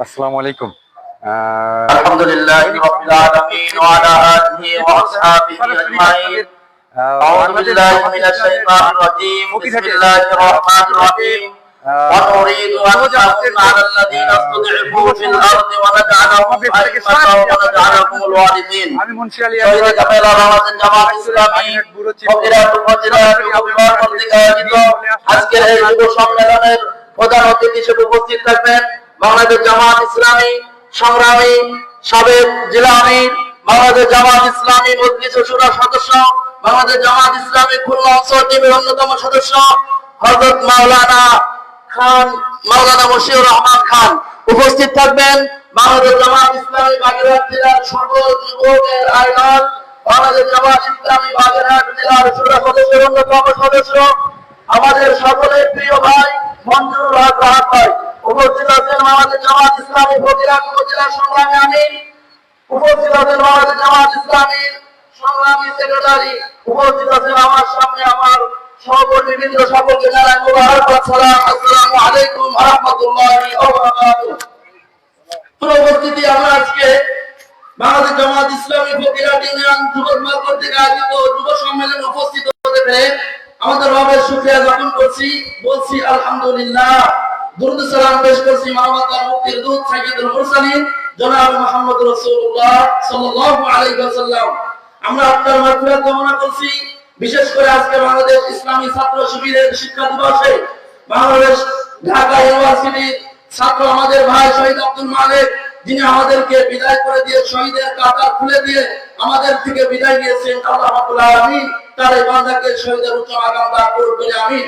আসসালামু আলাইকুম আহ, الحمد لله رب العالمين وعلى آله وأصحابه أجمعين আহ, أعوذ বাংলাদেশ بالله من الشيطان الرجيم بسم الله الرحمن الرحيم ونريد أن نمن على الذين استضعفوا في الأرض ونجعلهم أئمة ونجعلهم الوارثين আমি মুন্সি আলী শহীদ কামেল আলহামদ জামাত ইসলামী ফকিরাত উপজেলার রবিবার কর্তৃক আয়োজিত আজকের এই যুব সম্মেলনের প্রধান অতিথি হিসেবে উপস্থিত থাকবেন বাংলাদেশ জামাত ইসলামী সংগ্রামী সাবেক জেলা আমির বাংলাদেশ জামাত ইসলামী মজলিস শুরা সদস্য, বাংলাদেশ জামাত ইসলামী খুলনা অঞ্চল টিমের অন্যতম সদস্য, হযরত মাওলানা খান, মাওলানা মশিউর রহমান খান। উপস্থিত থাকবেন বাংলাদেশ জামাত ইসলামী বাগেরহাট জেলার সর্ব যুবকের আইডল বাংলাদেশ জামাত ইসলামী বাগেরহাট জেলার সুরা সদস্যের অন্যতম সদস্য, আমাদের সকলের প্রিয় ভাই মঞ্জুর হক ভাই। উপস্থিত আছেন বাংলাদেশ জামাত ইসলামী ফকিরাট উপজেলা সংগ্রামী আমির। উপস্থিত আছেন বাংলাদেশ জামাত ইসলামীর সংগ্রামী সেক্রেটারি। উপস্থিত আছেন আমার সামনে আমার আমাদের রবের শুকরিয়া করছি। বলছি আলহামদুলিল্লাহ। দুরুদ সালাম পেশ করছি মানবতার মুক্তির দূত সাইয়্যিদুল মুরসালিন, জনাব মুহাম্মদ রাসূলুল্লাহ সাল্লাল্লাহু আলাইহি ওয়াসাল্লাম। আমরা আপনার মাগফিরাত কামনা করছি, বিশেষ করে আজকে বাংলাদেশ ইসলামী ছাত্র শিবিরের শিক্ষা দিবসে বাংলাদেশ ঢাকা ইউনিভার্সিটির ছাত্র আমাদের ভাই শহীদ আব্দুল মালিক, যিনি আমাদেরকে বিদায় করে দিয়ে শহীদের কাতার খুলে দিয়ে আমাদের থেকে বিদায় নিয়েছেন। আল্লাহ রাব্বুল আলামিন তার এই বান্দাকে শহীদের উচ্চ আগাম দান করুন বলে আমিন।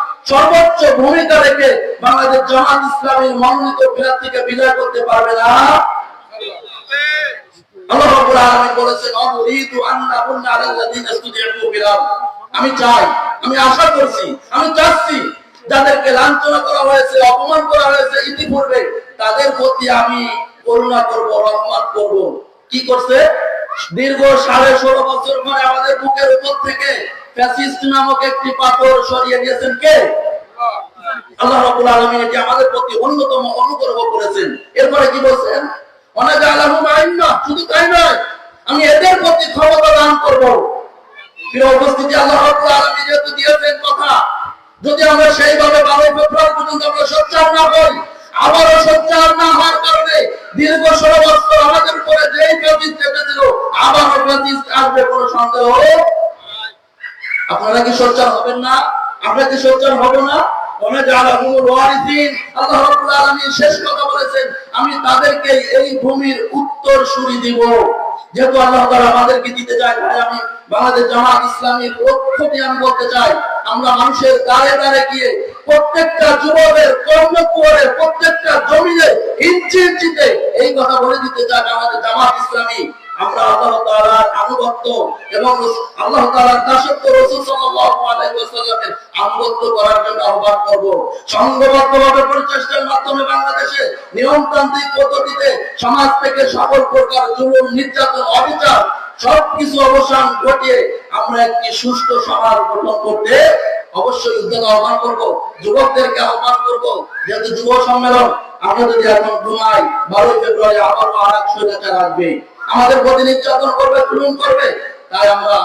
সর্বোচ্চ ভূমিকা রেখে বাংলাদেশ জামাত ইসলামীর মনোনীত প্রার্থীকে বিজয় করতে পারবে না। চাই, আমি আশা করছি, আমি চাচ্ছি করা হয়েছে, অপমান করা হয়েছে ইতিপূর্বে, তাদের প্রতি আমি করুণা করব, রহমত করব। কি করছে? দীর্ঘ সাড়ে ষোলো বছর পরে আমাদের বুকের উপর থেকে ফ্যাসিস্ট নামক একটি পাথর সরিয়ে দিয়েছেন কে? আল্লাহ রাব্বুল আলামিন এটি আমাদের প্রতি অন্যতম অনুগ্রহ করেছেন। এরপরে কি বলছেন? অনেক আলাহুম আইন্না শুধু তাই নয়, আমি এদের প্রতি ক্ষমতা দান করব। উপস্থিতি, আল্লাহ রাব্বুল আলামিন যেহেতু দিয়েছেন কথা, যদি আমরা সেইভাবে বারো ফেব্রুয়ারি পর্যন্ত আমরা সোচ্চার না হই, আবারও সোচ্চার না হওয়ার কারণে দীর্ঘ ষোলো বছর আমাদের উপরে চেপেছিল আবারও ফ্যাসিস্ট আসবে সন্দেহ? আপনারা কি হবেন না? কি হব না? আমি তাদেরকে এই ভূমির উত্তর সুরি দিব। যেহেতু আল্লাহ আমাদেরকে দিতে চায়, তাই আমি বাংলাদেশ জামাত ইসলামীর লক্ষ্যটি আমি বলতে চাই, আমরা মানুষের দ্বারে দ্বারে গিয়ে প্রত্যেকটা যুবকের কর্মকুয়ারে প্রত্যেকটা জমিনে ইঞ্চি ইঞ্চিতে এই কথা বলে দিতে চাই আমাদের জামাত ইসলামী। আমরা আল্লাহ আনুগত্য এবং আল্লাহ দাসত্ব আনুগত্য করার জন্য আহ্বান করব। সংঘবদ্ধভাবে প্রচেষ্টার মাধ্যমে বাংলাদেশে নিয়মতান্ত্রিক পদ্ধতিতে সমাজ থেকে সকল প্রকার জুলুম, নির্যাতন, অবিচার সবকিছু অবসান ঘটিয়ে আমরা একটি সুস্থ সমাজ গঠন করতে অবশ্যই উদ্যোগ আহ্বান করব, যুবকদেরকে আহ্বান করব, যেহেতু যুব সম্মেলন, আমরা যদি এখন ঘুমাই বারোই ফেব্রুয়ারি আবারও আর এক স্বৈরাচার আসবে, আমাদের প্রতি নির্যাতন করবে জুলুম করবে, তাই আমরা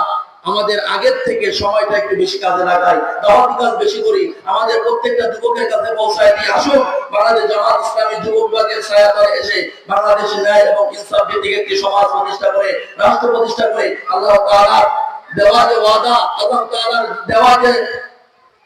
আমাদের আগের থেকে সময়টা একটু বেশি কাজে লাগাই দাওয়াতি কাজ বেশি করি, আমাদের প্রত্যেকটা যুবকের কাছে পৌঁছায় দিয়ে আসুন, বাংলাদেশ জামাত ইসলামী যুব বিভাগের সহায়তায় এসে বাংলাদেশের ন্যায় এবং ইনসাফ ভিত্তিক একটি সমাজ প্রতিষ্ঠা করে, রাষ্ট্র প্রতিষ্ঠা করে, আল্লাহ তাআলা দেওয়া যে ওয়াদা, আল্লাহ তাআলার দেওয়া যে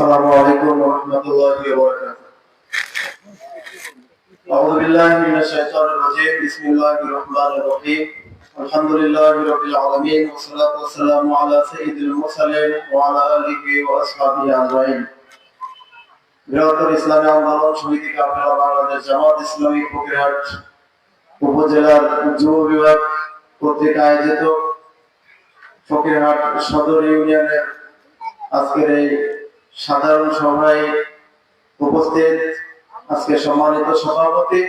السلام عليكم ورحمة الله وبركاته أعوذ بالله من الشيطان الرجيم بسم الله الرحمن الرحيم الحمد لله رب العالمين والصلاة والسلام على سيد المرسلين وعلى آله وأصحابه أجمعين বৃহত্তর ইসলামী আন্দোলন সমিতি কাফেলা বাংলাদেশ জামাত ইসলামী ফকিরহাট উপজেলার যুব বিভাগ কর্তৃক আয়োজিত ফকিরহাট সদর ইউনিয়নের আজকের এই সাধারণ সভায় উপস্থিত আজকে সম্মানিত সভাপতি